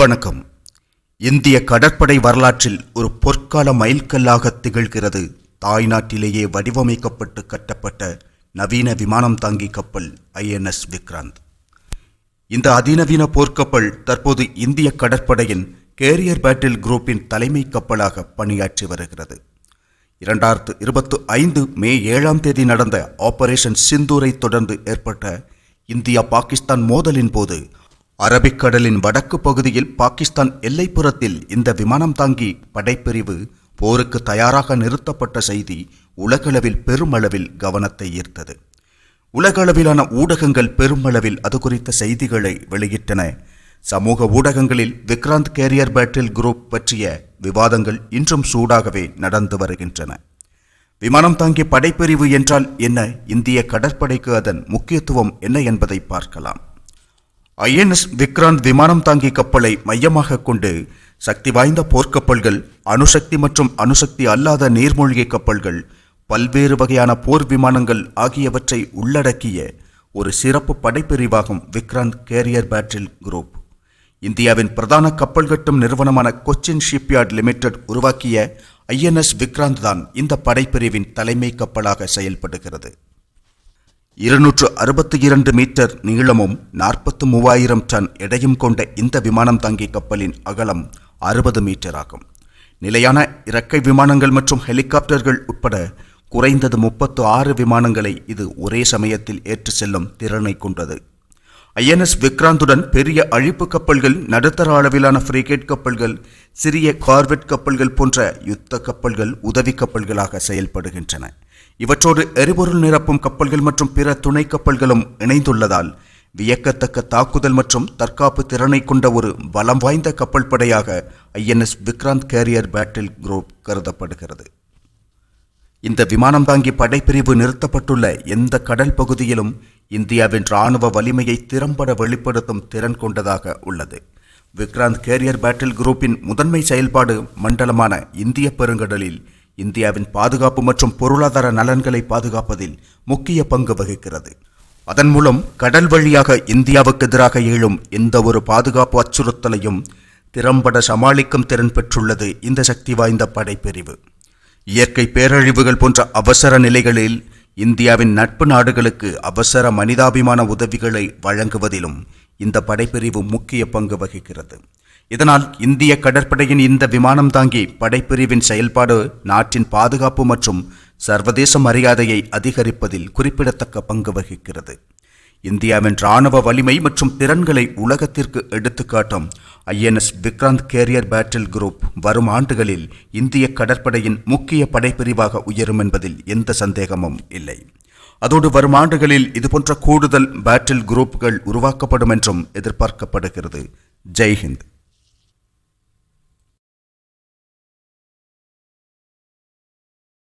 வணக்கம். இந்திய கடற்படை வரலாற்றில் ஒரு பொற்கால மைல்கல்லாக திகழ்கிறது தாய்நாட்டிலேயே வடிவமைக்கப்பட்டு கட்டப்பட்ட நவீன விமானம் தாங்கி கப்பல் ஐஎன்எஸ் விக்ராந்த். இந்த அதிநவீன போர்க்கப்பல் தற்போது இந்திய கடற்படையின் கேரியர் பேட்டில் குரூப்பின் தலைமை கப்பலாக பணியாற்றி வருகிறது. இரண்டாயிரத்து இருபத்து ஐந்து மே ஏழாம் தேதி நடந்த ஆபரேஷன் சிந்தூரை தொடர்ந்து ஏற்பட்ட இந்தியா பாகிஸ்தான் மோதலின் போது அரபிக்கடலின் வடக்கு பகுதியில் பாகிஸ்தான் எல்லைப்புறத்தில் இந்த விமானம் தாங்கி படைப்பிரிவு போருக்கு தயாராக நிறுத்தப்பட்ட செய்தி உலகளவில் பெருமளவில் கவனத்தை ஈர்த்தது. உலகளவிலான ஊடகங்கள் பெருமளவில் அது குறித்த செய்திகளை வெளியிட்டன. சமூக ஊடகங்களில் விக்ராந்த் கேரியர் பேட்டில் குரூப் பற்றிய விவாதங்கள் இன்றும் சூடாகவே நடந்து வருகின்றன. விமானம் தாங்கி படைப்பிரிவு என்றால் என்ன? இந்திய கடற்படைக்கு அதன் முக்கியத்துவம் என்ன என்பதை பார்க்கலாம். ஐஎன்எஸ் விக்ராந்த் விமானம் தாங்கி கப்பலை மையமாக கொண்டு சக்தி வாய்ந்த போர்க்கப்பல்கள் அணுசக்தி மற்றும் அணுசக்தி அல்லாத நீர்மூழ்கி கப்பல்கள் பல்வேறு வகையான போர் விமானங்கள் ஆகியவற்றை உள்ளடக்கிய ஒரு சிறப்பு படைப்பிரிவாகும் விக்ராந்த் கேரியர் பேட்டில் குரூப். இந்தியாவின் பிரதான கப்பல் கட்டும் நிறுவனமான கொச்சின் ஷிப்யார்ட் லிமிடெட் உருவாக்கிய ஐஎன்எஸ் விக்ராந்த் தான் இந்த படைப்பிரிவின் தலைமை கப்பலாக செயல்படுகிறது. இருநூற்று அறுபத்தி இரண்டு மீட்டர் நீளமும் நாற்பத்து மூவாயிரம் டன் எடையும் கொண்ட இந்த விமானம் தாங்கி கப்பலின் அகலம் அறுபது மீட்டர் ஆகும். நிலையான இறக்கை விமானங்கள் மற்றும் ஹெலிகாப்டர்கள் உட்பட குறைந்தது முப்பத்து ஆறு விமானங்களை இது ஒரே சமயத்தில் ஏற்று செல்லும் திறனை கொண்டது. ஐஎன்எஸ் விக்ராந்துடன் பெரிய அழிப்பு கப்பல்கள் நடுத்தர அளவிலான ஃப்ரிகேட் கப்பல்கள் சிறிய கார்வெட் கப்பல்கள் போன்ற யுத்த கப்பல்கள் உதவி கப்பல்களாக செயல்படுகின்றன. இவற்றோடு எரிபொருள் நிரப்பும் கப்பல்கள் மற்றும் பிற துணை கப்பல்களும் இணைந்துள்ளதால் வியக்கத்தக்க தாக்குதல் மற்றும் தற்காப்பு திறனை கொண்ட ஒரு பலம் வாய்ந்த கப்பல் படையாக INS Vikrant carrier battle group கருதப்படுகிறது. இந்த விமானம் தாங்கி படைப்பிரிவு நிறுத்தப்பட்டுள்ள எந்த கடல் பகுதியிலும் இந்தியாவின் ராணுவ வலிமையை திறம்பட வெளிப்படுத்தும் திறன் கொண்டதாக உள்ளது. விக்ராந்த் கேரியர் பேட்டில் குரூப்பின் முதன்மை செயல்பாடு மண்டலமான இந்திய பெருங்கடலில் இந்தியாவின் பாதுகாப்பு மற்றும் பொருளாதார நலன்களை பாதுகாப்பதில் முக்கிய பங்கு வகிக்கிறது. அதன் மூலம் கடல் வழியாக இந்தியாவுக்கு எதிராக எழும் எந்த ஒரு பாதுகாப்பு அச்சுறுத்தலையும் திறம்பட சமாளிக்கும் திறன் பெற்றுள்ளது இந்த சக்தி வாய்ந்த படைப்பிரிவு. இயற்கை பேரழிவுகள் போன்ற அவசர நிலைகளில் இந்தியாவின் நட்பு நாடுகளுக்கு அவசர மனிதாபிமான உதவிகளை வழங்குவதிலும் இந்த படைப்பிரிவு முக்கிய பங்கு வகிக்கிறது. இதனால் இந்திய கடற்படையின் இந்த விமானம் தாங்கி படைப்பிரிவின் செயல்பாடு நாட்டின் பாதுகாப்பு மற்றும் சர்வதேச மரியாதையை அதிகரிப்பதில் குறிப்பிடத்தக்க பங்கு வகிக்கிறது. இந்தியாவின் ராணுவ வலிமை மற்றும் திறன்களை உலகத்திற்கு எடுத்துக்காட்டும் INS Vikrant carrier battle group வரும் ஆண்டுகளில் இந்திய கடற்படையின் முக்கிய படைப்பிரிவாக உயரும் என்பதில் எந்த சந்தேகமும் இல்லை. அதோடு வரும் ஆண்டுகளில் இதுபோன்ற கூடுதல் பேட்டில் குரூப்புகள் உருவாக்கப்படும் என்றும் எதிர்பார்க்கப்படுகிறது. ஜெய்ஹிந்த்.